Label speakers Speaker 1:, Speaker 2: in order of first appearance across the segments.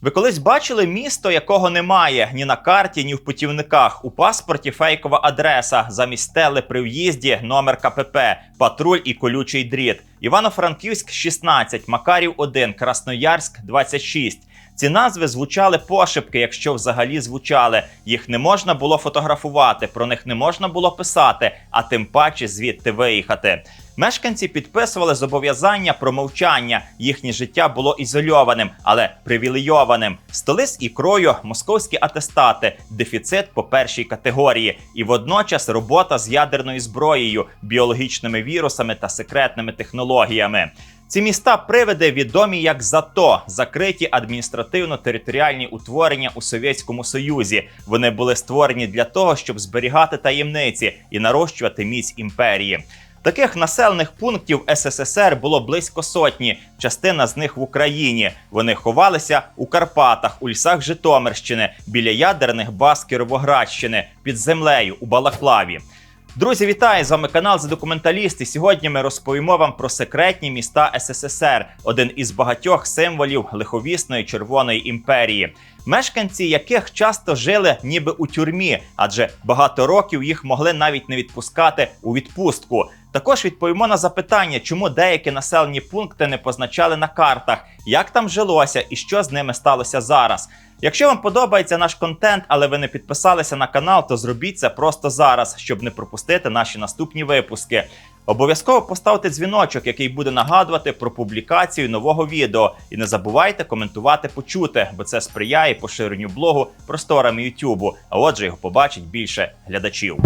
Speaker 1: Ви колись бачили місто, якого немає ні на карті, ні в путівниках. У паспорті фейкова адреса, замість стели при в'їзді номер КПП, патруль і колючий дріт. Івано-Франківськ 16, Макарів 1, Красноярськ 26. Ці назви звучали пошепки, якщо взагалі звучали. Їх не можна було фотографувати, про них не можна було писати, а тим паче звідти виїхати. Мешканці підписували зобов'язання про мовчання. Їхнє життя було ізольованим, але привілейованим. Столи з ікрою, московські атестати, дефіцит по першій категорії, і водночас робота з ядерною зброєю, біологічними вірусами та секретними технологіями. Ці міста привиди відомі як ЗАТО, закриті адміністративно-територіальні утворення у Совєтському Союзі. Вони були створені для того, щоб зберігати таємниці і нарощувати міць імперії. Таких населених пунктів СССР було близько сотні. Частина з них в Україні. Вони ховалися у Карпатах, у лісах Житомирщини, біля ядерних баз Кіровоградщини, під землею у Балаклаві. Друзі, вітаю! З вами канал за документалісти. Сьогодні ми розповімо вам про секретні міста СССР, один із багатьох символів лиховісної Червоної імперії, мешканці яких часто жили ніби у тюрмі, адже багато років їх могли навіть не відпускати у відпустку. Також відповімо на запитання, чому деякі населені пункти не позначали на картах, як там жилося і що з ними сталося зараз. Якщо вам подобається наш контент, але ви не підписалися на канал, то зробіть це просто зараз, щоб не пропустити наші наступні випуски. Обов'язково поставте дзвіночок, який буде нагадувати про публікацію нового відео. І не забувайте коментувати почути, бо це сприяє поширенню блогу просторами Ютубу. А отже, його побачить більше глядачів.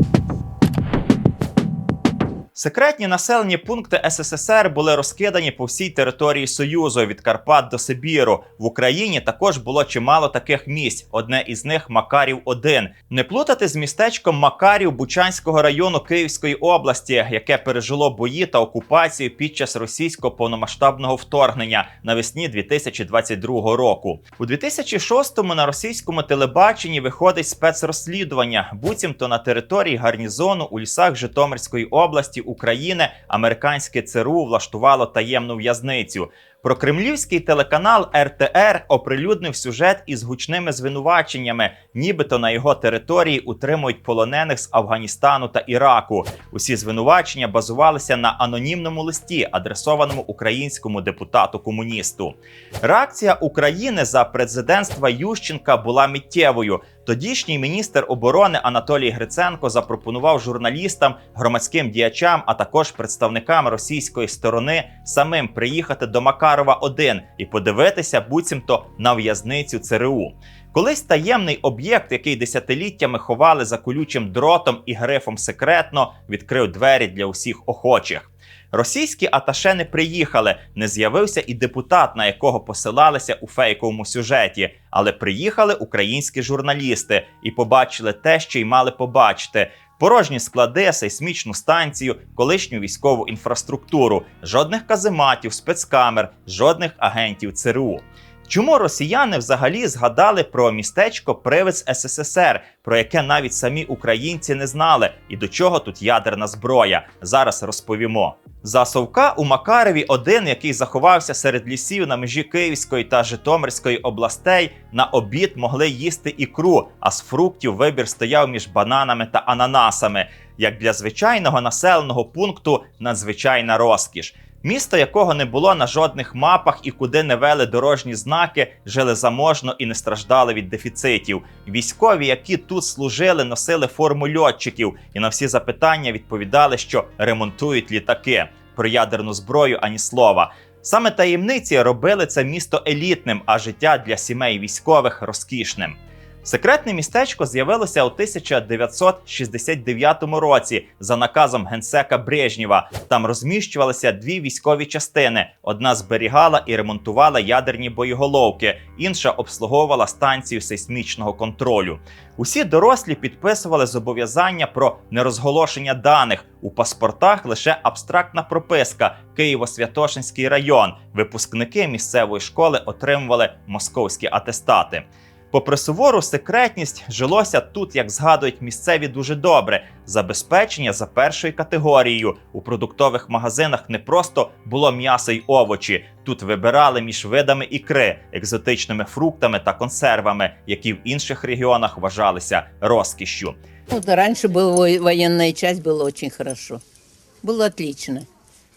Speaker 1: Секретні населені пункти СССР були розкидані по всій території Союзу від Карпат до Сибіру. В Україні також було чимало таких місць. Одне із них Макарів 1 Не плутати з містечком Макарів Бучанського району Київської області, яке пережило бої та окупацію під час російського повномасштабного вторгнення навесні 2022 року. У 2006-му на російському телебаченні виходить спецрозслідування, буцімто на території гарнізону у лісах Житомирської області. України американське ЦРУ влаштувало таємну в'язницю. Прокремлівський телеканал РТР оприлюднив сюжет із гучними звинуваченнями, нібито на його території утримують полонених з Афганістану та Іраку. Усі звинувачення базувалися на анонімному листі, адресованому українському депутату комуністу. Реакція України за президентства Ющенка була миттєвою. Тодішній міністр оборони Анатолій Гриценко запропонував журналістам, громадським діячам, а також представникам російської сторони самим приїхати до Макарова 1 і подивитися буцімто на в'язницю ЦРУ. Колись таємний об'єкт, який десятиліттями ховали за колючим дротом і грифом секретно, відкрив двері для усіх охочих. Російські аташе не приїхали, не з'явився і депутат, на якого посилалися у фейковому сюжеті. Але приїхали українські журналісти і побачили те, що й мали побачити. Порожні склади, сейсмічну станцію, колишню військову інфраструктуру, жодних казематів, спецкамер, жодних агентів ЦРУ. Чому росіяни взагалі згадали про містечко Привиз СССР, про яке навіть самі українці не знали, і до чого тут ядерна зброя? Зараз розповімо. За Совка у Макареві один, який заховався серед лісів на межі Київської та Житомирської областей, на обід могли їсти ікру, а з фруктів вибір стояв між бананами та ананасами. Як для звичайного населеного пункту надзвичайна розкіш. Місто, якого не було на жодних мапах і куди не вели дорожні знаки, жили заможно і не страждали від дефіцитів. Військові, які тут служили, носили форму льотчиків і на всі запитання відповідали, що ремонтують літаки. Про ядерну зброю ані слова. Саме таємниці робили це місто елітним, а життя для сімей військових розкішним. Секретне містечко з'явилося у 1969 році за наказом генсека Брежнєва. Там розміщувалися дві військові частини: одна зберігала і ремонтувала ядерні боєголовки, інша обслуговувала станцію сейсмічного контролю. Усі дорослі підписували зобов'язання про нерозголошення даних у паспортах. Лише абстрактна прописка Києво-Святошинський район. Випускники місцевої школи отримували московські атестати. Попри сувору секретність, жилося тут, як згадують місцеві, дуже добре. Забезпечення за першою категорією. У продуктових магазинах не просто було м'ясо й овочі. Тут вибирали між видами ікри, екзотичними фруктами та консервами, які в інших регіонах вважалися розкішшю.
Speaker 2: Вот раньше была во- военная часть, было очень хорошо. Было отлично.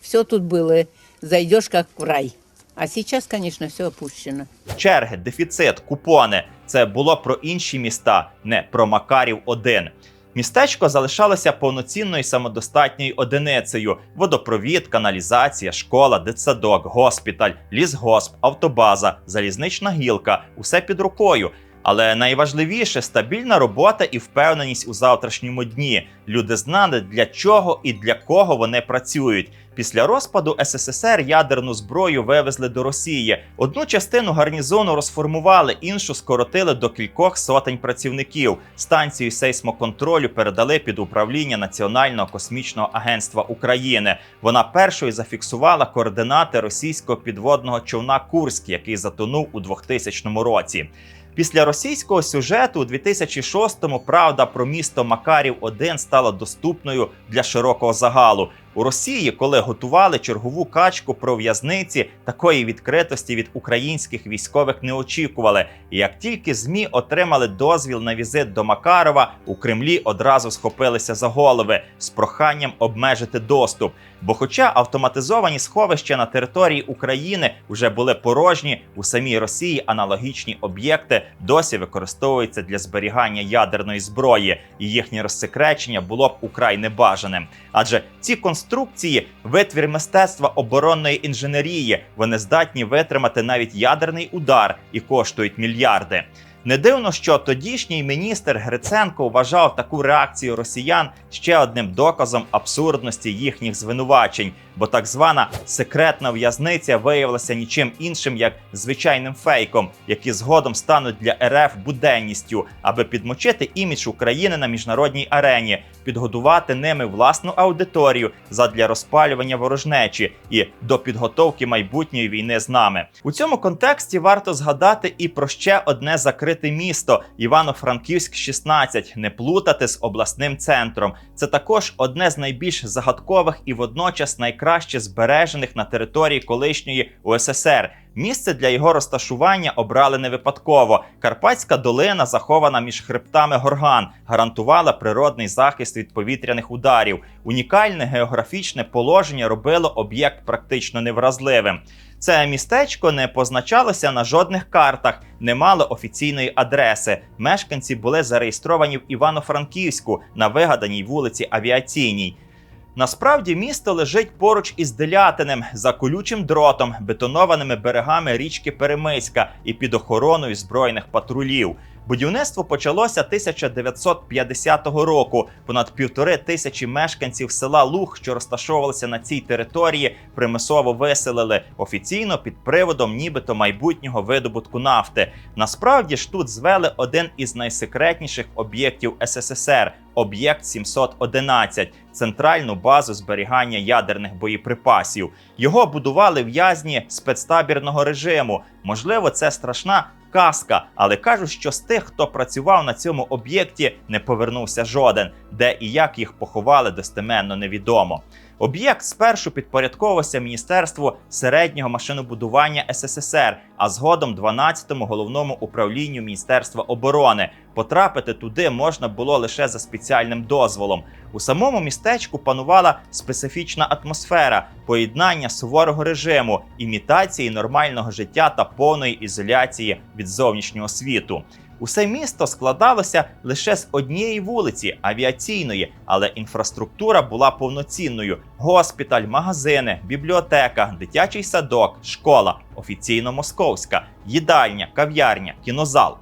Speaker 2: Все тут было, зайдешь как в рай. А сейчас, конечно, все опущено.
Speaker 1: черги, дефіцит, купони це було про інші міста, не про Макарів 1 Містечко залишалося повноцінною самодостатньою одиницею: водопровід, каналізація, школа, дитсадок, госпіталь, лісгосп, автобаза, залізнична гілка. Усе під рукою. Але найважливіше стабільна робота і впевненість у завтрашньому дні. Люди знали, для чого і для кого вони працюють. Після розпаду СССР ядерну зброю вивезли до Росії. Одну частину гарнізону розформували, іншу скоротили до кількох сотень працівників. Станцію сейсмоконтролю передали під управління Національного космічного агентства України. Вона першою зафіксувала координати російського підводного човна Курськ, який затонув у 2000 році. Після російського сюжету у 2006-му правда про місто Макарів 1 стала доступною для широкого загалу. У Росії, коли готували чергову качку про в'язниці, такої відкритості від українських військових не очікували. І як тільки ЗМІ отримали дозвіл на візит до Макарова, у Кремлі одразу схопилися за голови з проханням обмежити доступ. Бо, хоча автоматизовані сховища на території України вже були порожні, у самій Росії аналогічні об'єкти досі використовуються для зберігання ядерної зброї, і їхнє розсекречення було б украй небажаним. Адже ці конструкції витвір мистецтва оборонної інженерії. Вони здатні витримати навіть ядерний удар і коштують мільярди. Не дивно, що тодішній міністр Гриценко вважав таку реакцію росіян ще одним доказом абсурдності їхніх звинувачень, бо так звана секретна в'язниця виявилася нічим іншим як звичайним фейком, які згодом стануть для РФ буденністю, аби підмочити імідж України на міжнародній арені, підготувати ними власну аудиторію задля розпалювання ворожнечі і до підготовки майбутньої війни з нами. У цьому контексті варто згадати і про ще одне закрите місто Івано-Франківськ, 16, не плутати з обласним центром. Це також одне з найбільш загадкових і водночас найкраще збережених на території колишньої УССР. Місце для його розташування обрали не випадково. Карпатська долина, захована між хребтами горган, гарантувала природний захист від повітряних ударів. Унікальне географічне положення робило об'єкт практично невразливим. Це містечко не позначалося на жодних картах, не мало офіційної адреси. Мешканці були зареєстровані в Івано-Франківську на вигаданій вулиці Авіаційній. Насправді місто лежить поруч із Делятинем за колючим дротом, бетонованими берегами річки Перемиська і під охороною збройних патрулів. Будівництво почалося 1950 року. Понад півтори тисячі мешканців села Луг, що розташовувалися на цій території, примусово виселили офіційно під приводом нібито майбутнього видобутку нафти. Насправді ж тут звели один із найсекретніших об'єктів СССР об'єкт 711 центральну базу зберігання ядерних боєприпасів. Його будували в'язні спецтабірного режиму. Можливо, це страшна казка, але кажуть, що з тих, хто працював на цьому об'єкті, не повернувся жоден, де і як їх поховали, достеменно невідомо. Об'єкт спершу підпорядковувався Міністерству середнього машинобудування СССР, а згодом 12-му головному управлінню Міністерства оборони. Потрапити туди можна було лише за спеціальним дозволом. У самому містечку панувала специфічна атмосфера, поєднання суворого режиму, імітації нормального життя та повної ізоляції від зовнішнього світу. Усе місто складалося лише з однієї вулиці авіаційної, але інфраструктура була повноцінною: госпіталь, магазини, бібліотека, дитячий садок, школа, офіційно московська, їдальня, кав'ярня, кінозал.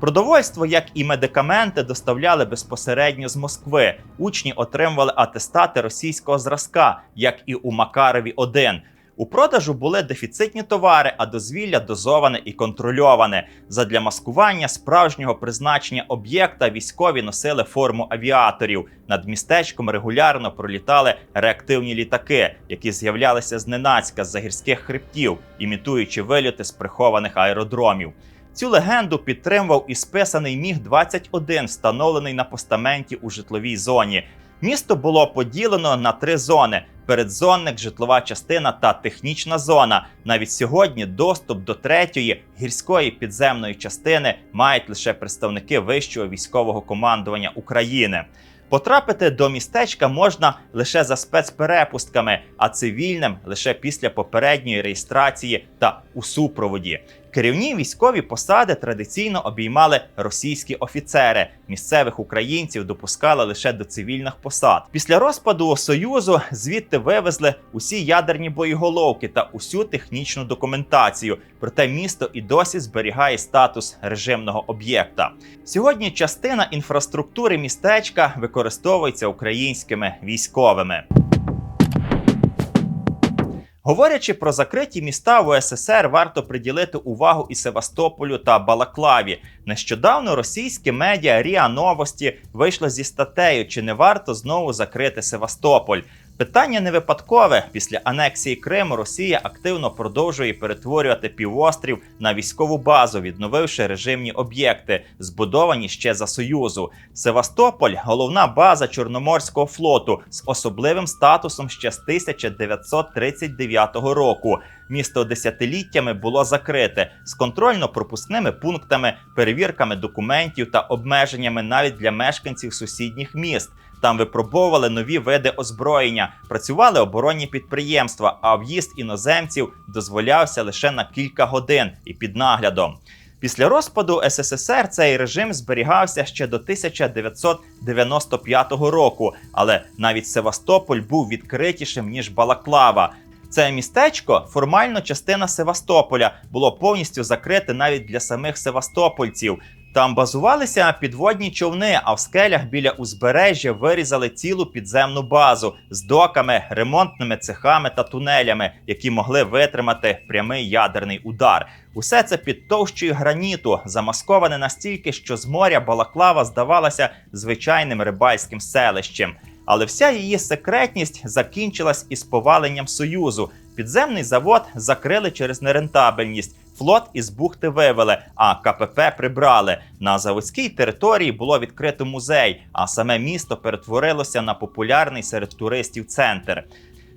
Speaker 1: Продовольство, як і медикаменти, доставляли безпосередньо з Москви. Учні отримували атестати російського зразка, як і у Макарові 1 у продажу були дефіцитні товари, а дозвілля дозоване і контрольоване. Задля маскування справжнього призначення об'єкта військові носили форму авіаторів. Над містечком регулярно пролітали реактивні літаки, які з'являлися зненацька з-за гірських хребтів, імітуючи вильоти з прихованих аеродромів. Цю легенду підтримував і списаний міг 21 встановлений на постаменті у житловій зоні. Місто було поділено на три зони: передзонник, житлова частина та технічна зона. Навіть сьогодні доступ до третьої гірської підземної частини мають лише представники вищого військового командування України. Потрапити до містечка можна лише за спецперепустками, а цивільним лише після попередньої реєстрації та у супроводі. Керівні військові посади традиційно обіймали російські офіцери. Місцевих українців допускали лише до цивільних посад. Після розпаду союзу звідти вивезли усі ядерні боєголовки та усю технічну документацію. Проте місто і досі зберігає статус режимного об'єкта. Сьогодні частина інфраструктури містечка використовується українськими військовими. Говорячи про закриті міста в УССР, варто приділити увагу і Севастополю та Балаклаві. Нещодавно російське медіа Ріа Новості вийшло зі статтею, чи не варто знову закрити Севастополь. Питання не випадкове. Після анексії Криму Росія активно продовжує перетворювати півострів на військову базу, відновивши режимні об'єкти, збудовані ще за Союзу. Севастополь головна база Чорноморського флоту з особливим статусом ще з 1939 року. Місто десятиліттями було закрите з контрольно-пропускними пунктами, перевірками документів та обмеженнями навіть для мешканців сусідніх міст. Там випробовували нові види озброєння, працювали оборонні підприємства, а в'їзд іноземців дозволявся лише на кілька годин і під наглядом. Після розпаду СССР цей режим зберігався ще до 1995 року, але навіть Севастополь був відкритішим ніж Балаклава. Це містечко, формально частина Севастополя, було повністю закрите навіть для самих севастопольців. Там базувалися підводні човни, а в скелях біля узбережжя вирізали цілу підземну базу з доками, ремонтними цехами та тунелями, які могли витримати прямий ядерний удар. Усе це під товщою граніту, замасковане настільки, що з моря Балаклава здавалася звичайним рибальським селищем. Але вся її секретність закінчилась із поваленням Союзу. Підземний завод закрили через нерентабельність. Флот із бухти вивели, а КПП прибрали. На заводській території було відкрито музей, а саме місто перетворилося на популярний серед туристів центр.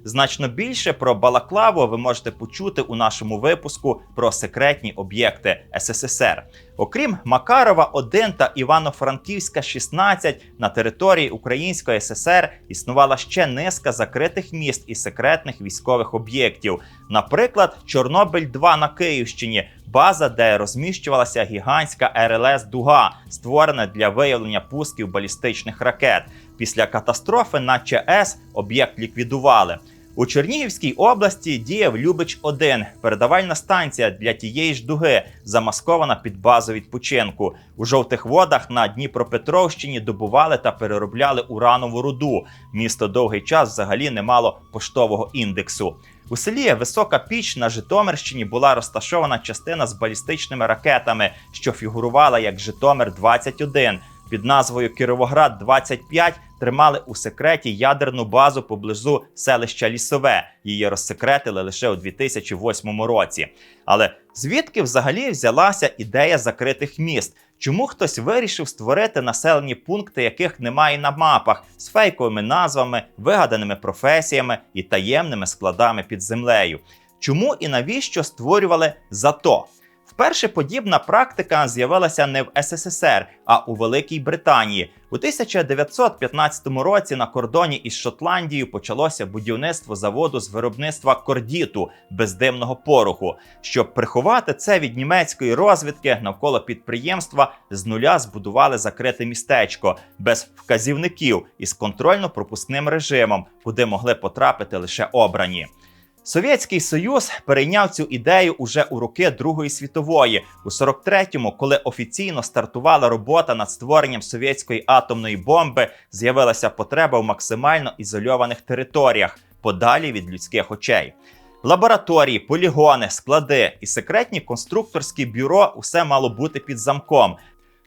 Speaker 1: Значно більше про Балаклаву ви можете почути у нашому випуску про секретні об'єкти СССР. Окрім Макарова 1 та Івано-Франківська 16 на території Української ССР існувала ще низка закритих міст і секретних військових об'єктів. Наприклад, Чорнобиль 2 на Київщині, база, де розміщувалася гігантська РЛС Дуга, створена для виявлення пусків балістичних ракет. Після катастрофи на ЧАЕС об'єкт ліквідували. У Чернігівській області діяв Любич 1 передавальна станція для тієї ж дуги, замаскована під базу відпочинку. У жовтих водах на Дніпропетровщині добували та переробляли уранову руду. Місто довгий час взагалі не мало поштового індексу. У селі Висока Піч на Житомирщині була розташована частина з балістичними ракетами, що фігурувала як Житомир 21 під назвою Кіровоград 25 тримали у секреті ядерну базу поблизу селища Лісове. Її розсекретили лише у 2008 році. Але звідки взагалі взялася ідея закритих міст? Чому хтось вирішив створити населені пункти, яких немає на мапах, з фейковими назвами, вигаданими професіями і таємними складами під землею? Чому і навіщо створювали зато? Вперше подібна практика з'явилася не в СССР, а у Великій Британії. У 1915 році на кордоні із Шотландією почалося будівництво заводу з виробництва кордіту бездимного пороху. Щоб приховати це від німецької розвідки, навколо підприємства з нуля збудували закрите містечко без вказівників із контрольно-пропускним режимом, куди могли потрапити лише обрані. Совєтський Союз перейняв цю ідею уже у роки Другої світової, у 43-му, коли офіційно стартувала робота над створенням совєтської атомної бомби, з'явилася потреба в максимально ізольованих територіях, подалі від людських очей. Лабораторії, полігони, склади і секретні конструкторські бюро усе мало бути під замком.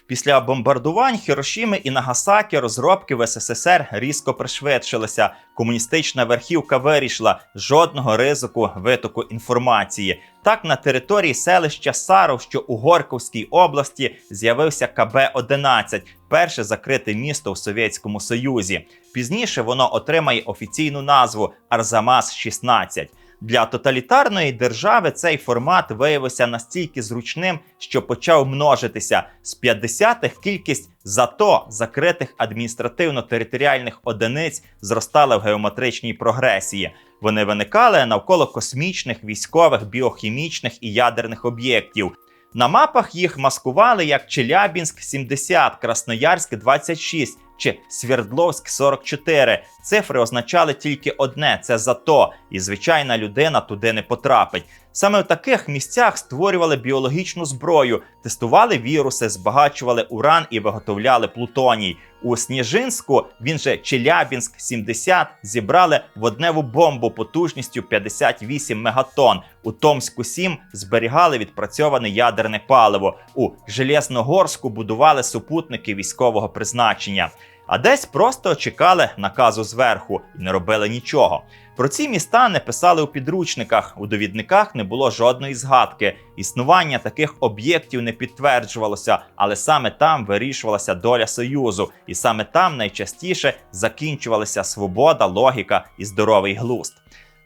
Speaker 1: Після бомбардувань Хірошіми і Нагасакі розробки в СССР різко пришвидшилися. Комуністична верхівка вирішила жодного ризику витоку інформації. Так, на території селища Саров, що у Горковській області, з'явився КБ-11, перше закрите місто в Совєтському Союзі. Пізніше воно отримає офіційну назву Арзамас-16. Для тоталітарної держави цей формат виявився настільки зручним, що почав множитися з 50-х кількість зато закритих адміністративно-територіальних одиниць зростала в геометричній прогресії. Вони виникали навколо космічних, військових, біохімічних і ядерних об'єктів. На мапах їх маскували як Челябінськ 70, Красноярськ 26 чи Свердловськ 44. Цифри означали тільки одне: це зато, і звичайна людина туди не потрапить. Саме в таких місцях створювали біологічну зброю, тестували віруси, збагачували уран і виготовляли плутоній. У Сніжинську, він же Челябінськ 70, зібрали водневу бомбу потужністю 58 мегатон. У Томську 7 зберігали відпрацьоване ядерне паливо. У Железногорську будували супутники військового призначення. А десь просто чекали наказу зверху і не робили нічого. Про ці міста не писали у підручниках, у довідниках не було жодної згадки. Існування таких об'єктів не підтверджувалося, але саме там вирішувалася доля союзу, і саме там найчастіше закінчувалася свобода, логіка і здоровий глузд.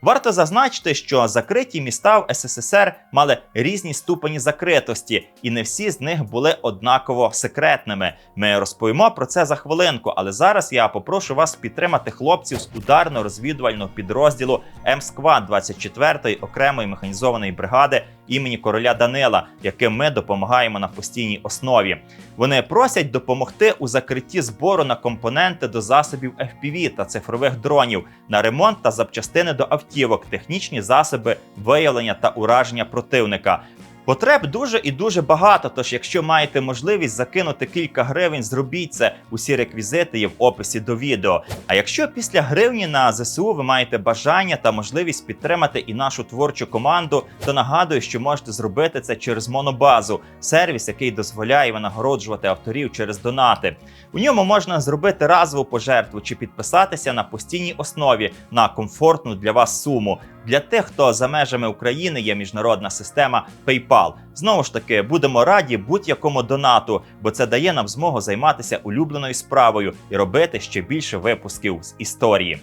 Speaker 1: Варто зазначити, що закриті міста в СССР мали різні ступені закритості, і не всі з них були однаково секретними. Ми розповімо про це за хвилинку, але зараз я попрошу вас підтримати хлопців з ударно-розвідувального підрозділу М-Сквад 24-ї окремої механізованої бригади імені короля Данила, яким ми допомагаємо на постійній основі. Вони просять допомогти у закритті збору на компоненти до засобів FPV та цифрових дронів, на ремонт та запчастини до автівок, технічні засоби виявлення та ураження противника. Потреб дуже і дуже багато. Тож, якщо маєте можливість закинути кілька гривень, зробіть це. Усі реквізити є в описі до відео. А якщо після гривні на ЗСУ ви маєте бажання та можливість підтримати і нашу творчу команду, то нагадую, що можете зробити це через монобазу, сервіс, який дозволяє винагороджувати авторів через донати. У ньому можна зробити разову пожертву чи підписатися на постійній основі на комфортну для вас суму. Для тих, хто за межами України є міжнародна система PayPal. Знову ж таки, будемо раді будь-якому донату, бо це дає нам змогу займатися улюбленою справою і робити ще більше випусків з історії.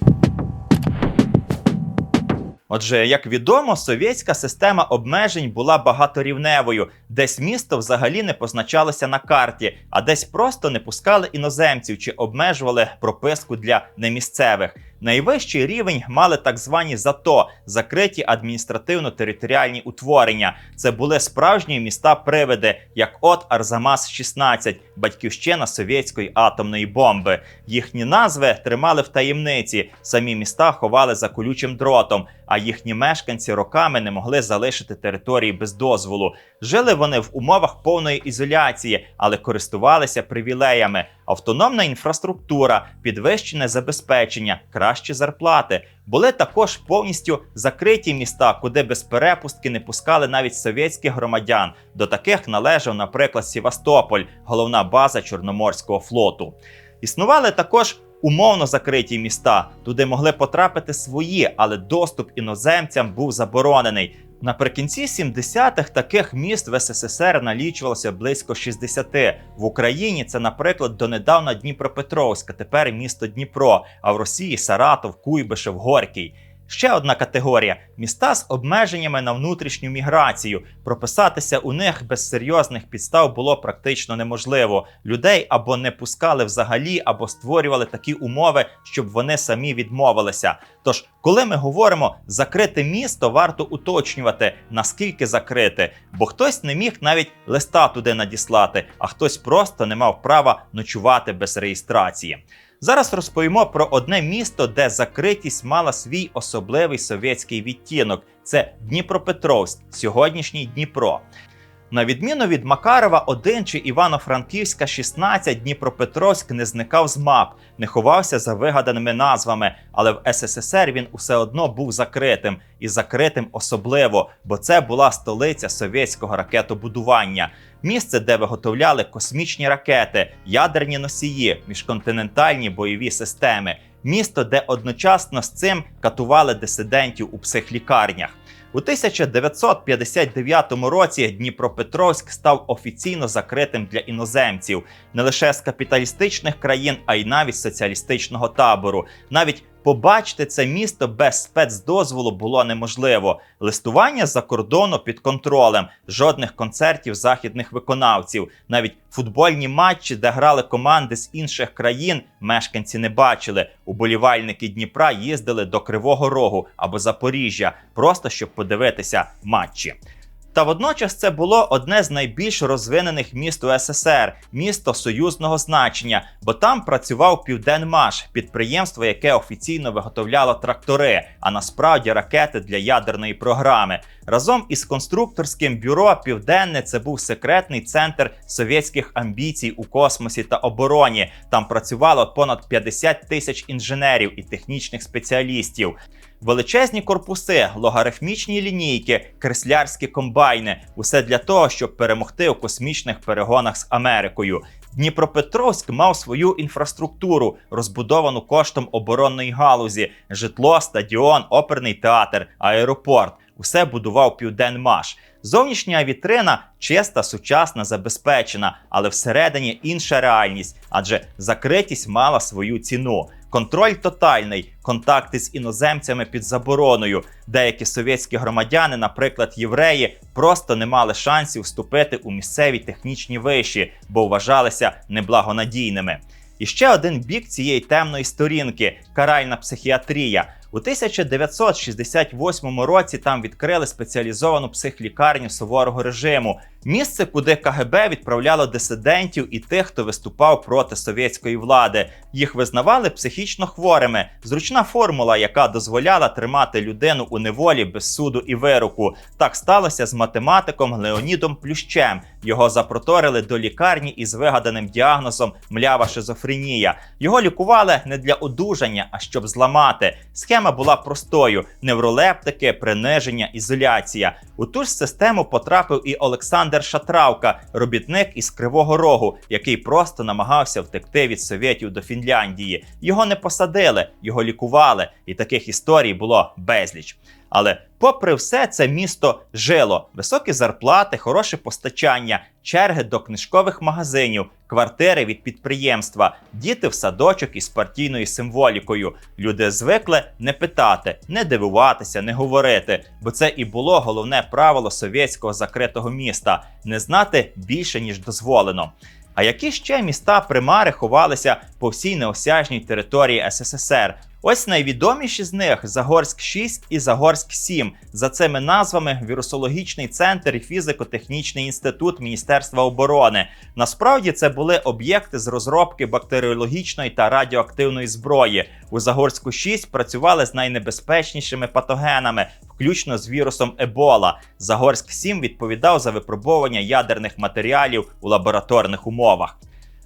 Speaker 1: Отже, як відомо, совєтська система обмежень була багаторівневою, десь місто взагалі не позначалося на карті, а десь просто не пускали іноземців чи обмежували прописку для немісцевих. Найвищий рівень мали так звані зато закриті адміністративно-територіальні утворення. Це були справжні міста-привиди, як от Арзамас 16, батьківщина совєтської атомної бомби. Їхні назви тримали в таємниці. Самі міста ховали за колючим дротом, а їхні мешканці роками не могли залишити території без дозволу. Жили вони в умовах повної ізоляції, але користувалися привілеями. Автономна інфраструктура, підвищене забезпечення, кращі зарплати. Були також повністю закриті міста, куди без перепустки не пускали навіть совєтських громадян. До таких належав, наприклад, Севастополь, головна база Чорноморського флоту. Існували також умовно закриті міста. Туди могли потрапити свої, але доступ іноземцям був заборонений. Наприкінці 70-х таких міст в СССР налічувалося близько 60. В Україні це, наприклад, донедавна Дніпропетровська, тепер місто Дніпро, а в Росії Саратов, Куйбишев, Горький. Ще одна категорія міста з обмеженнями на внутрішню міграцію. Прописатися у них без серйозних підстав було практично неможливо. Людей або не пускали взагалі, або створювали такі умови, щоб вони самі відмовилися. Тож, коли ми говоримо закрите місто, варто уточнювати наскільки закрите, бо хтось не міг навіть листа туди надіслати, а хтось просто не мав права ночувати без реєстрації. Зараз розповімо про одне місто, де закритість мала свій особливий совєтський відтінок. Це Дніпропетровськ, сьогоднішній Дніпро. На відміну від Макарова 1 чи Івано-Франківська 16, Дніпропетровськ не зникав з мап, не ховався за вигаданими назвами, але в СССР він усе одно був закритим і закритим особливо, бо це була столиця совєтського ракетобудування. Місце, де виготовляли космічні ракети, ядерні носії, міжконтинентальні бойові системи. Місто, де одночасно з цим катували дисидентів у психлікарнях. У 1959 році Дніпропетровськ став офіційно закритим для іноземців не лише з капіталістичних країн, а й навіть з соціалістичного табору. Навіть побачити це місто без спецдозволу було неможливо. Листування з-за кордону під контролем, жодних концертів західних виконавців, навіть футбольні матчі, де грали команди з інших країн, мешканці не бачили. Уболівальники Дніпра їздили до Кривого Рогу або Запоріжжя, просто щоб подивитися матчі. Та водночас це було одне з найбільш розвинених міст у СССР, місто союзного значення, бо там працював Південмаш, підприємство, яке офіційно виготовляло трактори, а насправді ракети для ядерної програми. Разом із конструкторським бюро Південне це був секретний центр совєтських амбіцій у космосі та обороні. Там працювало понад 50 тисяч інженерів і технічних спеціалістів. Величезні корпуси, логарифмічні лінійки, креслярські комбайни усе для того, щоб перемогти у космічних перегонах з Америкою. Дніпропетровськ мав свою інфраструктуру, розбудовану коштом оборонної галузі: житло, стадіон, оперний театр, аеропорт. Усе будував Південмаш. Зовнішня вітрина чиста, сучасна, забезпечена, але всередині інша реальність, адже закритість мала свою ціну. Контроль тотальний, контакти з іноземцями під забороною. Деякі совєтські громадяни, наприклад, євреї, просто не мали шансів вступити у місцеві технічні виші, бо вважалися неблагонадійними. І ще один бік цієї темної сторінки каральна психіатрія. У 1968 році там відкрили спеціалізовану психлікарню суворого режиму, місце, куди КГБ відправляло дисидентів і тих, хто виступав проти совєтської влади. Їх визнавали психічно хворими. Зручна формула, яка дозволяла тримати людину у неволі без суду і вироку. Так сталося з математиком Леонідом Плющем. Його запроторили до лікарні із вигаданим діагнозом млява шизофренія. Його лікували не для одужання, а щоб зламати. Схема була простою: невролептики, приниження, ізоляція. У ту ж систему потрапив і Олександр Шатравка, робітник із Кривого Рогу, який просто намагався втекти від совєтів до Фінляндії. Його не посадили, його лікували, і таких історій було безліч. Але, попри все, це місто жило: високі зарплати, хороше постачання, черги до книжкових магазинів, квартири від підприємства, діти в садочок із партійною символікою. Люди звикли не питати, не дивуватися, не говорити, бо це і було головне правило совєтського закритого міста не знати більше ніж дозволено. А які ще міста примари ховалися по всій неосяжній території СССР? Ось найвідоміші з них Загорськ 6 і Загорськ 7. За цими назвами вірусологічний центр і фізико-технічний інститут Міністерства оборони. Насправді це були об'єкти з розробки бактеріологічної та радіоактивної зброї. У Загорську 6 працювали з найнебезпечнішими патогенами, включно з вірусом Ебола. Загорськ 7 відповідав за випробовування ядерних матеріалів у лабораторних умовах.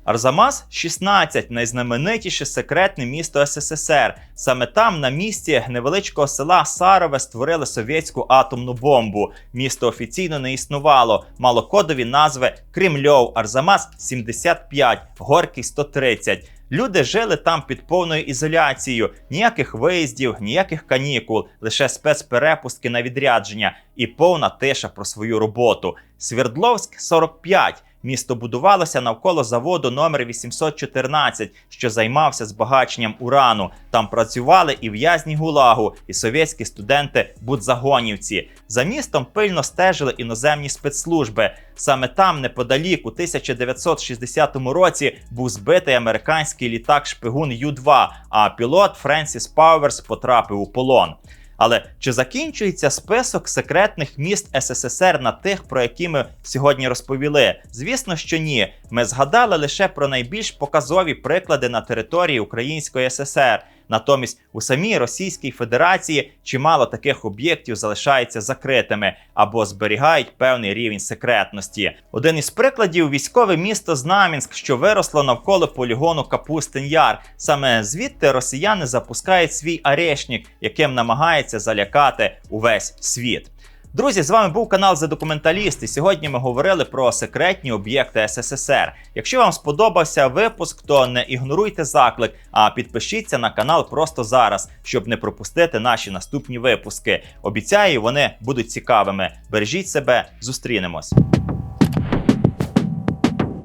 Speaker 1: Арзамас 16 найзнаменитіше секретне місто СССР. Саме там, на місці невеличкого села Сарове, створили совєтську атомну бомбу. Місто офіційно не існувало, мало кодові назви Кремльов, Арзамас 75, Горький 130. Люди жили там під повною ізоляцією, ніяких виїздів, ніяких канікул, лише спецперепустки на відрядження і повна тиша про свою роботу. Свердловськ 45. Місто будувалося навколо заводу номер 814, що займався збагаченням урану. Там працювали і в'язні гулагу, і совєтські студенти будзагонівці. За містом пильно стежили іноземні спецслужби. Саме там, неподалік, у 1960 році, був збитий американський літак шпигун Ю-2, а пілот Френсіс Пауерс потрапив у полон. Але чи закінчується список секретних міст СССР на тих, про які ми сьогодні розповіли? Звісно, що ні. ми згадали лише про найбільш показові приклади на території Української ССР. Натомість у самій Російській Федерації чимало таких об'єктів залишається закритими або зберігають певний рівень секретності. Один із прикладів військове місто Знам'янськ, що виросло навколо полігону Капустин Яр. Саме звідти росіяни запускають свій арешнік, яким намагається залякати увесь світ. Друзі, з вами був канал «За документаліст», і сьогодні ми говорили про секретні об'єкти СССР. Якщо вам сподобався випуск, то не ігноруйте заклик, а підпишіться на канал просто зараз, щоб не пропустити наші наступні випуски. Обіцяю, вони будуть цікавими. Бережіть себе, зустрінемось.